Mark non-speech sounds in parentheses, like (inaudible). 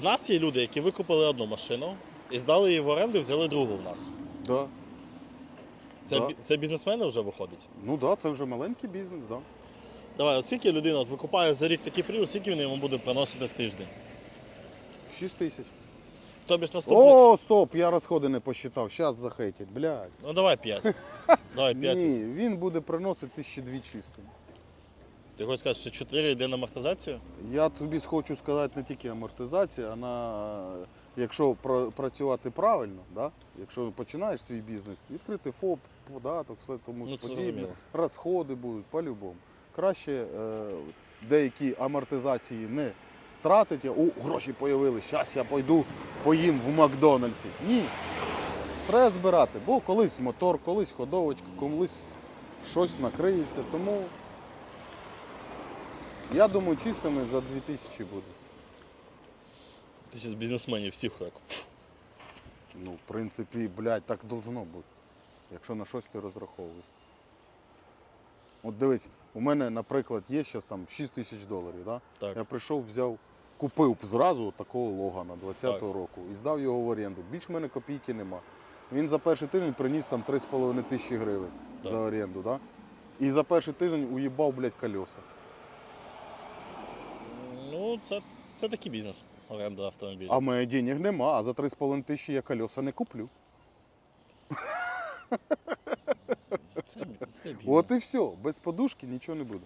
В нас є люди, які викупили одну машину і здали її в оренду і взяли другу в нас. Да. Це, Да. бі- це бізнесмени вже виходить. Ну так, да, це вже маленький бізнес, да. Давай, от скільки людина от викупає за рік такий привід, скільки він йому буде приносити в тиждень? 6 тисяч. Тобі ж наступний. О, стоп, я розходи не посчитав. Щас захейтять, блядь. Ну давай 5. (laughs) Давай 5. Ні, він буде приносити тисячі дві чистим. Ти хочеш сказати, що 4 йде на амортизацію? Я тобі хочу сказати не тільки амортизація, а на якщо працювати правильно, да? якщо починаєш свій бізнес, відкрити ФОП, податок, все тому Ну, подібне, розходи будуть по-любому. Краще е, деякі амортизації не тратити, о, гроші з'явилися, зараз я пойду поїм в Макдональдсі. Ні. Треба збирати, бо колись мотор, колись ходовочка, колись щось накриється. Тому я думаю, чистими за 2000 буде. Ти ще з бізнесменів всіх як. Ну, в принципі, блядь, так должно бути. Якщо на щось ти розраховуєш. От дивись, у мене, наприклад, є зараз там 6 тисяч доларів. Да? Так. Я прийшов, взяв, купив зразу такого Логана 20-го року і здав його в оренду. Більш в мене копійки нема. Він за перший тиждень приніс там 3,5 тисячі гривень Так. за оренду. Да? І за перший тиждень уїбав, блядь, колеса. Ну, це, це такий бізнес. Оренда автомобіля. А в мене денег нема, а за 3,5 тисячі я колеса не куплю. Це, це. От і все, без подушки нічого не буде.